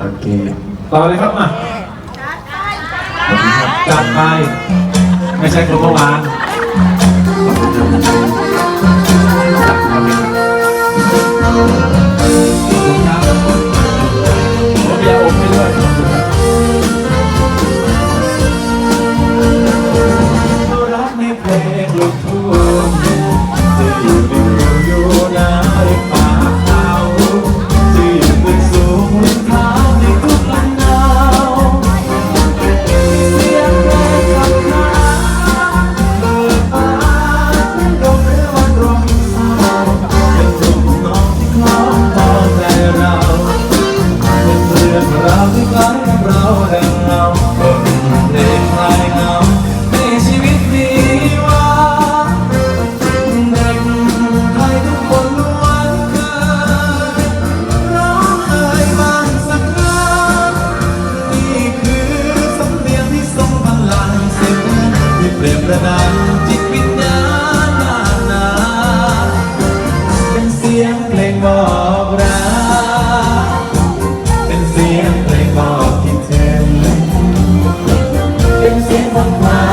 โอเคต่อเลยครับมาจัดไปจัดไปไม่ใช่คนเมื่อวานขอบคุ เป็นเสียงเพลงบอกคิดถึงเป็นเสียงของความ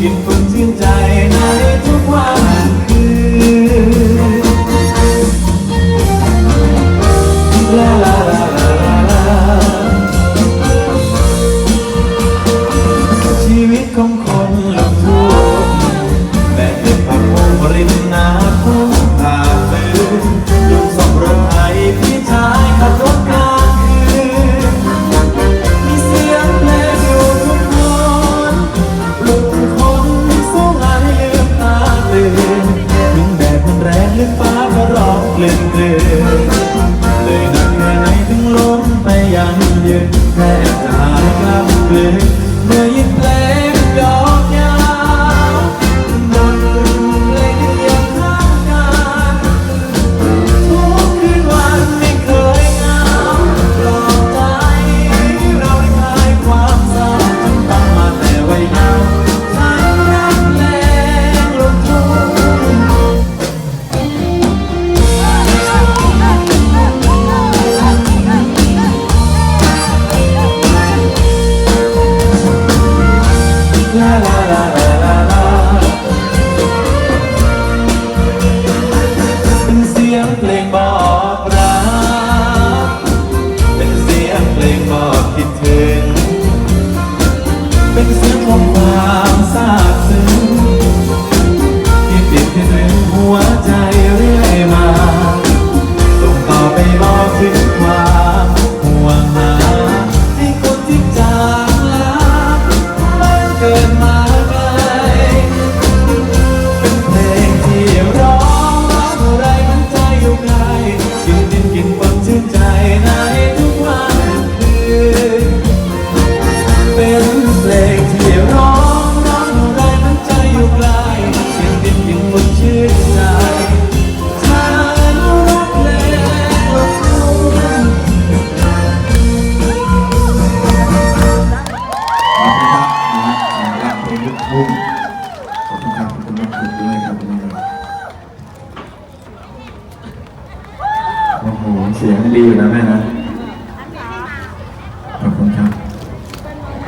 Give blue. You play the dog? เป็นเสียงเพลงบอกรัก เป็นเสียงเพลงบอกคิดถึง เป็นเสียงของความซาบซึ้ง โอ้โห เสียงดีอยู่นะแม่นะ ขอบคุณครับ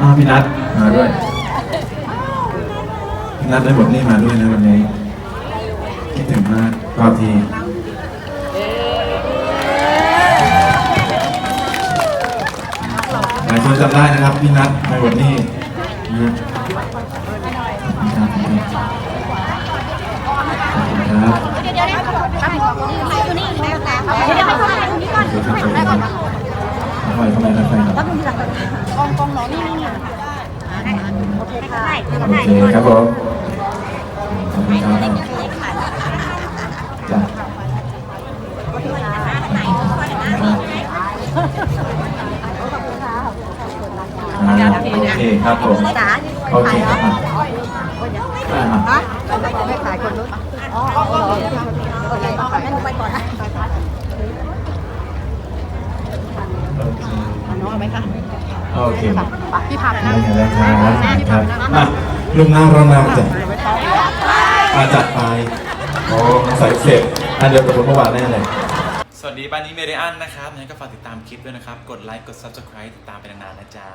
อ้าพี่นัทมาด้วยพี่นัทได้บทนี้มาด้วยนะวันนี้ คิดถึงมากรอบทีหลายคนจำได้นะครับพี่นัทในบทนี้ ทำไมทำไมนะแฟนครับแล้วมึงทีหลังกันกล้องกล้องน้องนี่นี่นี่โอเคค่ะโอเคครับผมขอบคุณครับจ้ะอ่าโอเคครับผมโอเคครับอ่า ไม่ขายคนรู้อ๋อโอเคไปก่อนนะ เอาไหมคะโอเคพี่พาไปนั่งนะครับครับมาลุงน้าเรามาจัดมาจัดไปโอ้ใส่เสร็จอันเดียวกับเมื่อวานแน่เลยสวัสดีบ้านนี้เมเดียนนะครับงั้นก็ฝากติดตามคลิปด้วยนะครับ กดไลค์ กด Subscribe ติดตามไปนานๆนะจ๊ะ